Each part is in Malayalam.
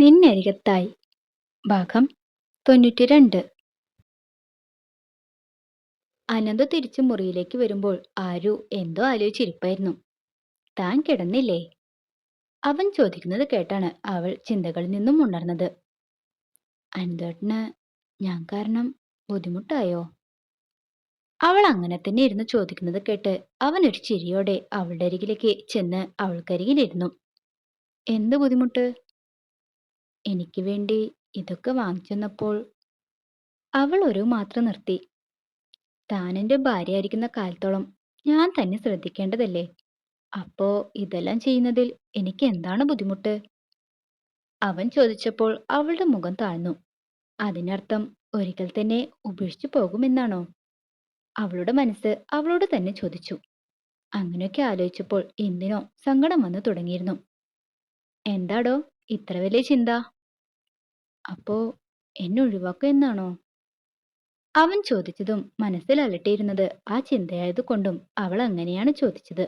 നിന്നരികത്തായി. ഭാഗം തൊണ്ണൂറ്റി രണ്ട് അനന്തു തിരിച്ചു മുറിയിലേക്ക് വരുമ്പോൾ ആരു എന്തോ ആലോചിച്ചിരിപ്പായിരുന്നു. താൻ കിടന്നില്ലേ? അവൻ ചോദിക്കുന്നത് കേട്ടാണ് അവൾ ചിന്തകളിൽ നിന്നും ഉണർന്നത്. അനന്തേട്ടന് ഞാൻ കാരണം ബുദ്ധിമുട്ടായോ? അവൾ അങ്ങനെ തന്നെ ഇരുന്ന് ചോദിക്കുന്നത് കേട്ട് അവൻ ഒരു ചിരിയോടെ അവളുടെ അരികിലേക്ക് ചെന്ന് അവൾക്കരികിലിരുന്നു. എന്ത് ബുദ്ധിമുട്ട്? എനിക്ക് വേണ്ടി ഇതൊക്കെ വാങ്ങിച്ചെന്നപ്പോൾ അവൾ ഒരു മാത്രം നിർത്തി. എന്റെ ഭാര്യയായിരിക്കുന്ന കാലത്തോളം ഞാൻ തന്നെ ശ്രദ്ധിക്കേണ്ടതല്ലേ? അപ്പോ ഇതെല്ലാം ചെയ്യുന്നതിൽ എനിക്ക് എന്താണ് ബുദ്ധിമുട്ട്? അവൻ ചോദിച്ചപ്പോൾ അവളുടെ മുഖം താഴ്ന്നു. അതിനർത്ഥം ഒരിക്കൽ തന്നെ ഉപേക്ഷിച്ചു പോകുമെന്നാണോ? അവളുടെ മനസ്സ് അവളോട് തന്നെ ചോദിച്ചു. അങ്ങനെയൊക്കെ ആലോചിച്ചപ്പോൾ എന്തിനോ സങ്കടം വന്നു തുടങ്ങിയിരുന്നു. എന്താടോ? ഇത്ര വലിയ ചിന്ത. അപ്പോ എന്നെ ഒഴിവാക്കുക എന്നാണോ? അവൻ ചോദിച്ചതും മനസ്സിൽ അലട്ടിയിരുന്നത് ആ ചിന്തയായതുകൊണ്ടും അവൾ അങ്ങനെയാണ് ചോദിച്ചത്.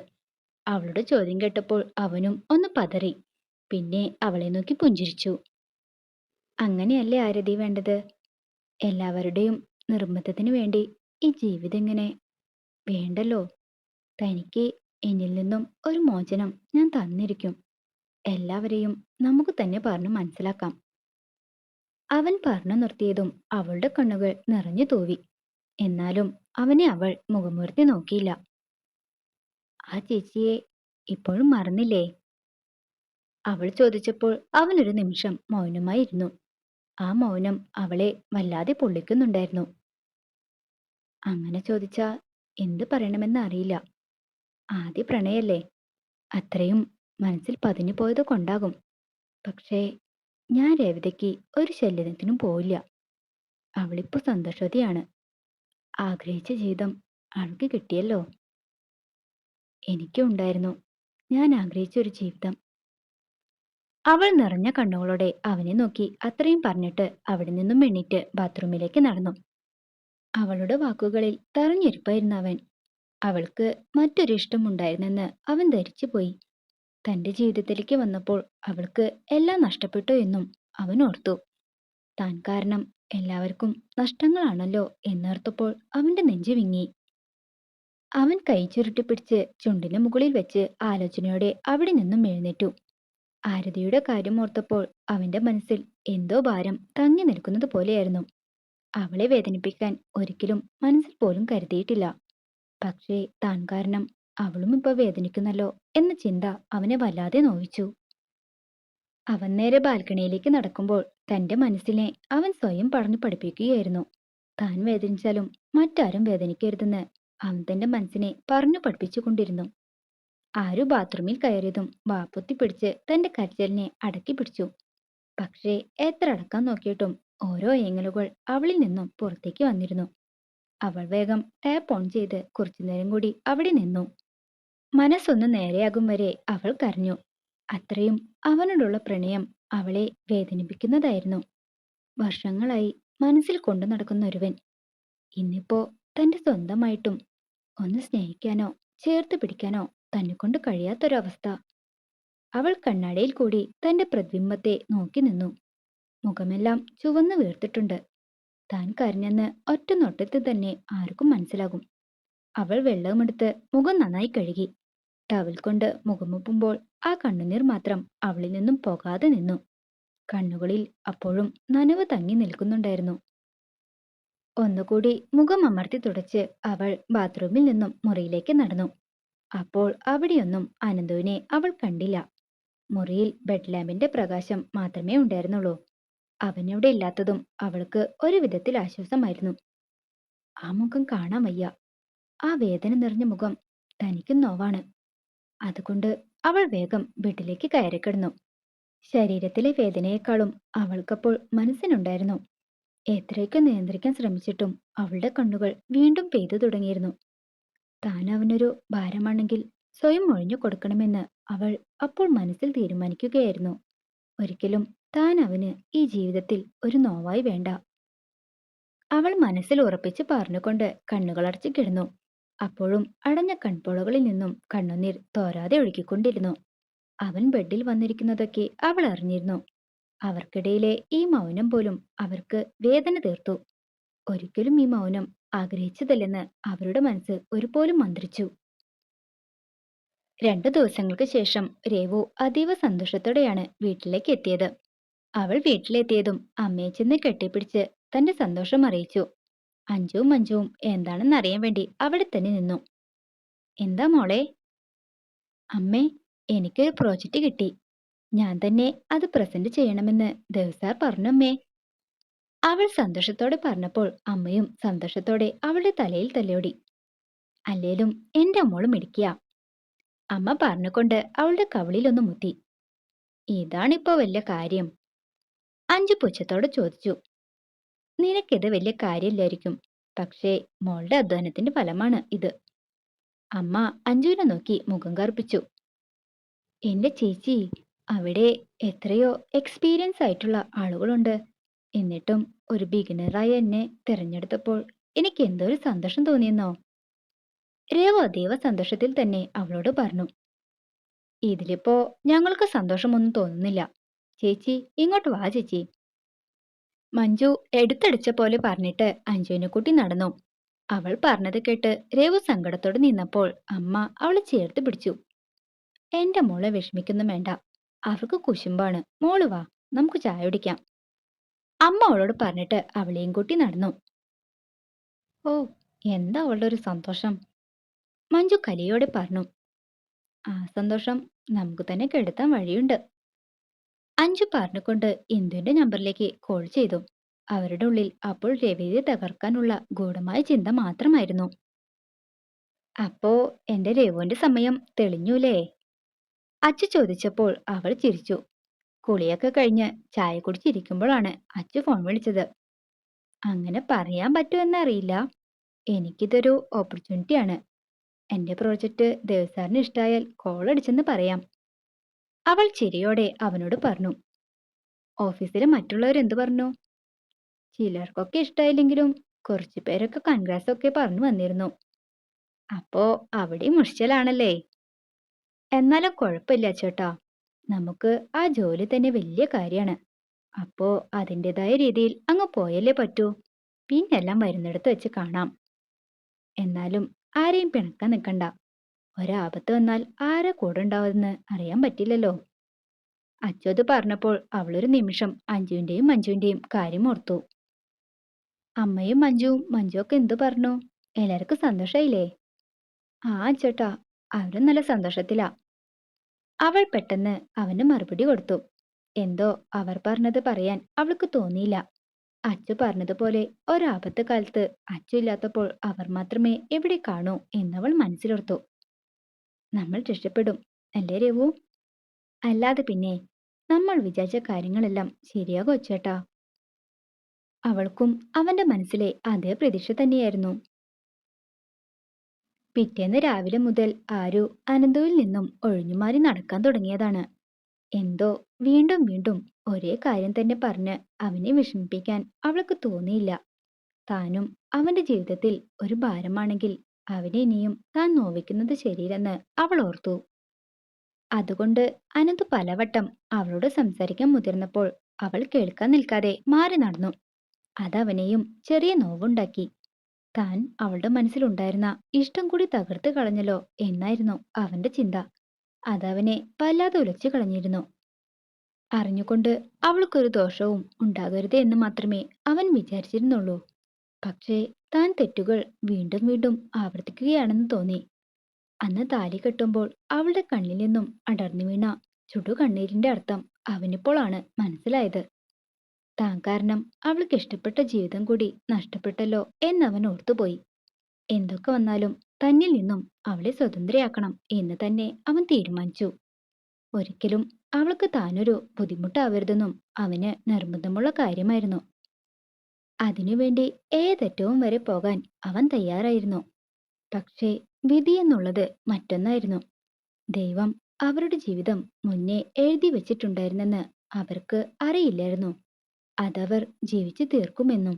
അവളുടെ ചോദ്യം കേട്ടപ്പോൾ അവനും ഒന്ന് പതറി. പിന്നെ അവളെ നോക്കി പുഞ്ചിരിച്ചു. അങ്ങനെയല്ലേ ആരതി വേണ്ടത്? എല്ലാവരുടെയും നിർബന്ധത്തിന് വേണ്ടി ഈ ജീവിതം എങ്ങനെ? വേണ്ടല്ലോ. തനിക്ക് എന്നിൽ നിന്നും ഒരു മോചനം ഞാൻ തന്നിരിക്കും. എല്ലാവരെയും നമുക്ക് തന്നെ പറഞ്ഞു മനസ്സിലാക്കാം. അവൻ പറഞ്ഞു നിർത്തിയതും അവളുടെ കണ്ണുകൾ നിറഞ്ഞു തൂവി. എന്നാലും അവനെ അവൾ മുഖമുയർത്തി നോക്കിയില്ല. ആ ചേച്ചിയെ ഇപ്പോഴും മറന്നില്ലേ? അവൾ ചോദിച്ചപ്പോൾ അവനൊരു നിമിഷം മൗനമായിരുന്നു ആ മൗനം അവളെ വല്ലാതെ പൊള്ളിക്കുന്നുണ്ടായിരുന്നു. അങ്ങനെ ചോദിച്ചാ എന്ത് പറയണമെന്ന് അറിയില്ല. ആദ്യ പ്രണയല്ലേ? അത്രയും മനസ്സിൽ പതിഞ്ഞു പോയത് കൊണ്ടാകും. പക്ഷേ ഞാൻ രവിതയ്ക്ക് ഒരു ശല്യത്തിനും പോയില്ല. അവളിപ്പോ സന്തോഷവതിയാണ്. ആഗ്രഹിച്ച ജീവിതം അവൾക്ക് കിട്ടിയല്ലോ. എനിക്കും ഉണ്ടായിരുന്നു. ഞാൻ ആഗ്രഹിച്ച ഒരു ജീവിതം. അവൾ നിറഞ്ഞ കണ്ണുകളോടെ അവനെ നോക്കി അത്രയും പറഞ്ഞിട്ട് അവിടെ നിന്നും എണ്ണിട്ട് ബാത്റൂമിലേക്ക് നടന്നു. അവളുടെ വാക്കുകളിൽ തറഞ്ഞിരിപ്പായിരുന്നു അവൻ. അവൾക്ക് മറ്റൊരു ഇഷ്ടമുണ്ടായിരുന്നെന്ന് അവൻ ധരിച്ചുപോയി. തന്റെ ജീവിതത്തിലേക്ക് വന്നപ്പോൾ അവൾക്ക് എല്ലാം നഷ്ടപ്പെട്ടു എന്നും അവൻ ഓർത്തു. താൻ കാരണം എല്ലാവർക്കും നഷ്ടങ്ങളാണല്ലോ എന്നോർത്തപ്പോൾ അവന്റെ നെഞ്ചു വിങ്ങി. അവൻ കൈ ചുരുട്ടി പിടിച്ച് ചുണ്ടിന് മുകളിൽ വെച്ച് ആലോചനയോടെ അവിടെ നിന്നും എഴുന്നേറ്റു. ആരതിയുടെ കാര്യം ഓർത്തപ്പോൾ അവന്റെ മനസ്സിൽ എന്തോ ഭാരം തങ്ങി നിൽക്കുന്നത് പോലെയായിരുന്നു. അവളെ വേദനിപ്പിക്കാൻ ഒരിക്കലും മനസ്സിൽ പോലും കരുതിയിട്ടില്ല. പക്ഷേ താൻ കാരണം അവളും ഇപ്പൊ വേദനിക്കുന്നല്ലോ എന്ന ചിന്ത അവനെ വല്ലാതെ നോവിച്ചു. അവൻ നേരെ ബാൽക്കണിയിലേക്ക് നടക്കുമ്പോൾ തന്റെ മനസ്സിനെ അവൻ സ്വയം പറഞ്ഞു പഠിപ്പിക്കുകയായിരുന്നു. താൻ വേദനിച്ചാലും മറ്റാരും വേദനിക്കരുതെന്ന് അവൻ തന്റെ മനസ്സിനെ പറഞ്ഞു പഠിപ്പിച്ചുകൊണ്ടിരുന്നു. ആരു ബാത്റൂമിൽ കയറിയതും വാപ്പൊത്തി പിടിച്ച് തന്റെ കരച്ചലിനെ അടക്കി പിടിച്ചു. പക്ഷേ എത്ര അടക്കാൻ നോക്കിയിട്ടും ഓരോ ഏങ്ങലുകൾ അവളിൽ നിന്നും പുറത്തേക്ക് വന്നിരുന്നു. അവൾ വേഗം ടാപ്പ് ഓൺ ചെയ്ത് കുറച്ചുനേരം കൂടി അവിടെ നിന്നു. മനസ്സൊന്ന് നേരെയാകും വരെ അവൾ കരഞ്ഞു. അത്രയും അവനോടുള്ള പ്രണയം അവളെ വേദനിപ്പിക്കുന്നതായിരുന്നു. വർഷങ്ങളായി മനസ്സിൽ കൊണ്ടു നടക്കുന്ന ഒരുവൻ. ഇന്നിപ്പോ തന്റെ സ്വന്തമായിട്ടും ഒന്ന് സ്നേഹിക്കാനോ ചേർത്ത് പിടിക്കാനോ തന്നെ കൊണ്ട് കഴിയാത്തൊരവസ്ഥ. അവൾ കണ്ണാടിയിൽ കൂടി തന്റെ പ്രതിബിംബത്തെ നോക്കി നിന്നു. മുഖമെല്ലാം ചുവന്നു വീർത്തിട്ടുണ്ട്. താൻ കരഞ്ഞെന്ന് ഒറ്റ നോട്ടത്തിൽ തന്നെ ആർക്കും മനസ്സിലാകും. അവൾ വെള്ളവുമെടുത്ത് മുഖം നന്നായി കഴുകി ടവൽ കൊണ്ട് മുഖമുപ്പുമ്പോൾ ആ കണ്ണുനീർ മാത്രം അവളിൽ നിന്നും പോകാതെ നിന്നു. കണ്ണുകളിൽ അപ്പോഴും നനവ് തങ്ങി നിൽക്കുന്നുണ്ടായിരുന്നു. ഒന്നുകൂടി മുഖം അമർത്തി തുടച്ച് അവൾ ബാത്റൂമിൽ നിന്നും മുറിയിലേക്ക് നടന്നു. അപ്പോൾ അവിടെയൊന്നും അനന്തുവിനെ അവൾ കണ്ടില്ല. മുറിയിൽ ബെഡ് ലാമ്പിന്റെ പ്രകാശം മാത്രമേ ഉണ്ടായിരുന്നുള്ളൂ. അവനവിടെ ഇല്ലാത്തതും അവൾക്ക് ഒരു വിധത്തിൽ ആശ്വാസമായിരുന്നു. ആ മുഖം കാണാൻ വയ്യ. ആ വേദന നിറഞ്ഞ മുഖം തനിക്കും നോവാണ്. അതുകൊണ്ട് അവൾ വേഗം വീട്ടിലേക്ക് കയറിക്കിടന്നു ശരീരത്തിലെ വേദനയെക്കാളും അവൾക്കപ്പോൾ മനസ്സിനുണ്ടായിരുന്നു. എത്രയൊക്കെ നിയന്ത്രിക്കാൻ ശ്രമിച്ചിട്ടും അവളുടെ കണ്ണുകൾ വീണ്ടും പെയ്തു തുടങ്ങിയിരുന്നു. താൻ അവനൊരു ഭാരമാണെങ്കിൽ സ്വയം ഒഴിഞ്ഞു കൊടുക്കണമെന്ന് അവൾ അപ്പോൾ മനസ്സിൽ തീരുമാനിക്കുകയായിരുന്നു. ഒരിക്കലും താൻ അവന് ഈ ജീവിതത്തിൽ ഒരു നോവായി വേണ്ട. അവൾ മനസ്സിൽ ഉറപ്പിച്ച് പറഞ്ഞുകൊണ്ട് കണ്ണുകളടച്ചു കിടന്നു. അപ്പോഴും അടഞ്ഞ കൺപോളകളിൽ നിന്നും കണ്ണുനീർ തോരാതെ ഒഴുകിക്കൊണ്ടിരുന്നു. അവൻ ബെഡിൽ വന്നിരിക്കുന്നതൊക്കെ അവൾ അറിഞ്ഞിരുന്നു. അവർക്കിടയിലെ ഈ മൗനം പോലും അവർക്ക് വേദന തീർത്തു. ഒരിക്കലും ഈ മൗനം ആഗ്രഹിച്ചതല്ലെന്ന് അവരുടെ മനസ്സ് ഒരുപോലും മന്ത്രിച്ചു. രണ്ടു ദിവസങ്ങൾക്ക് ശേഷം രേവു അതീവ സന്തോഷത്തോടെയാണ് വീട്ടിലേക്ക് എത്തിയത്. അവൾ വീട്ടിലെത്തിയതും അമ്മയെ ചെന്ന് കെട്ടിപ്പിടിച്ച് തന്റെ സന്തോഷം അറിയിച്ചു. അഞ്ജുവും മഞ്ജുവും എന്താണെന്ന് അറിയാൻ വേണ്ടി അവിടെ തന്നെ നിന്നു. എന്താ മോളെ? അമ്മേ എനിക്കൊരു പ്രോജക്റ്റ് കിട്ടി. ഞാൻ തന്നെ അത് പ്രസന്റ് ചെയ്യണമെന്ന് ദേവസാർ പറഞ്ഞു അമ്മേ. അവൾ സന്തോഷത്തോടെ പറഞ്ഞപ്പോൾ അമ്മയും സന്തോഷത്തോടെ അവളുടെ തലയിൽ തലയോടി അല്ലേലും എന്റെ അമ്മോളും മിടിക്കുക അമ്മ പറഞ്ഞുകൊണ്ട് അവളുടെ കവിളിലൊന്ന് മുത്തി. ഇതാണിപ്പോ വലിയ കാര്യം. അഞ്ചു പുച്ഛത്തോട് ചോദിച്ചു. നിനക്കിത് വലിയ കാര്യമില്ലായിരിക്കും പക്ഷേ മോളുടെ അധ്വാനത്തിന്റെ ഫലമാണ് ഇത്. അമ്മ അഞ്ജുവിനെ നോക്കി മുഖം കറുപ്പിച്ചു. എന്റെ ചേച്ചി അവിടെ എത്രയോ എക്സ്പീരിയൻസ് ആയിട്ടുള്ള ആളുകളുണ്ട്. എന്നിട്ടും ഒരു ബിഗിനറായി എന്നെ തിരഞ്ഞെടുത്തപ്പോൾ എനിക്ക് എന്തോ ഒരു സന്തോഷം തോന്നിയെന്നോ? രേവ അതീവ സന്തോഷത്തിൽ തന്നെ അവളോട് പറഞ്ഞു. ഇതിലിപ്പോ ഞങ്ങൾക്ക് സന്തോഷമൊന്നും തോന്നുന്നില്ല. ചേച്ചി ഇങ്ങോട്ട് വാ ചേച്ചി. മഞ്ജു എടുത്തടിച്ച പോലെ പറഞ്ഞിട്ട് അഞ്ജുവിനെ കൂട്ടി നടന്നു. അവൾ പറഞ്ഞത് കേട്ട് രേവു സങ്കടത്തോടെ നിന്നപ്പോൾ അമ്മ അവളെ ചേർത്ത് പിടിച്ചു. എന്റെ മോളെ വിഷമിക്കൊന്നും വേണ്ട. അവൾക്ക് കുശുമ്പാണ്. മോൾ വാ നമുക്ക് ചായ കുടിക്കാം. അമ്മ അവളോട് പറഞ്ഞിട്ട് അവളെയും കൂട്ടി നടന്നു. ഓ എന്താ അവളുടെ ഒരു സന്തോഷം? മഞ്ജു കലിയോടെ പറഞ്ഞു. ആ സന്തോഷം നമുക്ക് തന്നെ കെടുത്താൻ വഴിയുണ്ട്. അഞ്ചു പറഞ്ഞുകൊണ്ട് ഇന്ദുവിന്റെ നമ്പറിലേക്ക് കോൾ ചെയ്തു. അവരുടെ ഉള്ളിൽ അപ്പോൾ രവിയെ തകർക്കാനുള്ള ഗൂഢമായ ചിന്ത മാത്രമായിരുന്നു. അപ്പോ എന്റെ രഘുവിന്റെ സമയം തെളിഞ്ഞൂലേ? അച്ചു ചോദിച്ചപ്പോൾ അവൾ ചിരിച്ചു. കുളിയൊക്കെ കഴിഞ്ഞ് ചായ കുടിച്ചിരിക്കുമ്പോഴാണ് അച്ചു ഫോൺ വിളിച്ചത്. അങ്ങനെ പറയാൻ പറ്റുമെന്നറിയില്ല എനിക്കിതൊരു ഓപ്പർച്യൂണിറ്റിയാണ് എന്റെ പ്രോജക്റ്റ് ദേവസാറിന് ഇഷ്ടായാൽ കോൾ അടിച്ചെന്ന് പറയാം. അവൾ ചിരിയോടെ അവനോട് പറഞ്ഞു ഓഫീസിലെ മറ്റുള്ളവർ എന്തു പറഞ്ഞു? ചിലർക്കൊക്കെ ഇഷ്ടമായില്ലെങ്കിലും കുറച്ചു പേരൊക്കെ കൺഗ്രാസ് ഒക്കെ പറഞ്ഞു വന്നിരുന്നു. അപ്പോ അവിടെ മുഷിച്ചലാണല്ലേ? എന്നാലും കുഴപ്പമില്ല ചേട്ടാ. നമുക്ക് ആ ജോലി തന്നെ വലിയ കാര്യമാണ്. അപ്പോ അതിന്റെതായ രീതിയിൽ അങ്ങ് പോയല്ലേ പറ്റൂ. പിന്നെല്ലാം വരുന്നിടത്ത് വെച്ച് കാണാം. എന്നാലും ആരെയും പിണക്കാൻ നിൽക്കണ്ട. ഒരാപത്ത് വന്നാൽ ആരാ കൂടെ ഉണ്ടാവുമെന്ന് അറിയാൻ പറ്റില്ലല്ലോ. അച്ചു അത് പറഞ്ഞപ്പോൾ അവളൊരു നിമിഷം അഞ്ജുവിന്റെയും മഞ്ജുവിന്റെയും കാര്യം ഓർത്തു. അമ്മയും മഞ്ജുവും മഞ്ജുവൊക്കെ എന്തു പറഞ്ഞു? എല്ലാവർക്കും സന്തോഷായില്ലേ? ആ ചേട്ടാ അവരും നല്ല സന്തോഷത്തിലാ. അവൾ പെട്ടെന്ന് അവന് മറുപടി കൊടുത്തു. എന്തോ അവർ പറഞ്ഞത് പറയാൻ അവൾക്ക് തോന്നിയില്ല. അച്ചു പറഞ്ഞതുപോലെ ഒരാപത്ത് കാലത്ത് അച്ചു ഇല്ലാത്തപ്പോൾ അവർ മാത്രമേ എവിടെ കാണൂ എന്നവൾ മനസ്സിലോർത്തു. നമ്മൾ രക്ഷപ്പെടും. അല്ലേ രവു അല്ലാതെ പിന്നെ നമ്മൾ വിചാരിച്ച കാര്യങ്ങളെല്ലാം ശരിയാകും ഒച്ചേട്ടാ അവൾക്കും അവന്റെ മനസ്സിലെ അതേ പ്രതീക്ഷ തന്നെയായിരുന്നു. പിറ്റേന്ന് രാവിലെ മുതൽ ആരു അനന്തുവിൽ നിന്നും ഒഴിഞ്ഞുമാറി നടക്കാൻ തുടങ്ങിയതാണ്. എന്തോ വീണ്ടും വീണ്ടും ഒരേ കാര്യം തന്നെ പറഞ്ഞ് അവനെ വിഷമിപ്പിക്കാൻ അവൾക്ക് തോന്നിയില്ല. താനും അവന്റെ ജീവിതത്തിൽ ഒരു ഭാരമാണെങ്കിൽ അവനെ ഇനിയും താൻ നോവിക്കുന്നത് ശരിയില്ലെന്ന് അവൾ ഓർത്തു. അതുകൊണ്ട് അനന്ത് പലവട്ടം അവളോട് സംസാരിക്കാൻ മുതിർന്നപ്പോൾ അവൾ കേൾക്കാൻ നിൽക്കാതെ മാറി നടന്നു. അതവനെയും ചെറിയ നോവുണ്ടാക്കി. താൻ അവളുടെ മനസ്സിലുണ്ടായിരുന്ന ഇഷ്ടം കൂടി തകർത്ത് കളഞ്ഞല്ലോ എന്നായിരുന്നു അവന്റെ ചിന്ത. അതവനെ വല്ലാതെ ഉലച്ചു കളഞ്ഞിരുന്നു. അറിഞ്ഞുകൊണ്ട് അവൾക്കൊരു ദോഷവും ഉണ്ടാകരുത് എന്ന് മാത്രമേ അവൻ വിചാരിച്ചിരുന്നുള്ളൂ. പക്ഷേ താൻ തെറ്റുകൾ വീണ്ടും വീണ്ടും ആവർത്തിക്കുകയാണെന്ന് തോന്നി. അന്ന് താലി കെട്ടുമ്പോൾ അവളുടെ കണ്ണിൽ നിന്നും അടർന്നു വീണ ചുടു കണ്ണീരിന്റെ അർത്ഥം അവനിപ്പോഴാണ് മനസ്സിലായത്. താൻ കാരണം അവൾക്ക് ഇഷ്ടപ്പെട്ട ജീവിതം കൂടി നഷ്ടപ്പെട്ടല്ലോ എന്നവൻ ഓർത്തുപോയി. എന്തൊക്കെ വന്നാലും തന്നിൽ നിന്നും അവളെ സ്വതന്ത്രയാക്കണം എന്ന് തന്നെ അവൻ തീരുമാനിച്ചു. ഒരിക്കലും അവൾക്ക് താനൊരു ബുദ്ധിമുട്ടാവരുതെന്നും അവന് നിർബന്ധമുള്ള കാര്യമായിരുന്നു. അതിനുവേണ്ടി ഏതറ്റവും വരെ പോകാൻ അവൻ തയ്യാറായിരുന്നു. പക്ഷേ വിധി എന്നുള്ളത് മറ്റൊന്നായിരുന്നു. ദൈവം അവരുടെ ജീവിതം മുന്നേ എഴുതി വച്ചിട്ടുണ്ടായിരുന്നെന്ന് അവർക്ക് അറിയില്ലായിരുന്നു. അതവർ ജീവിച്ചു തീർക്കുമെന്നും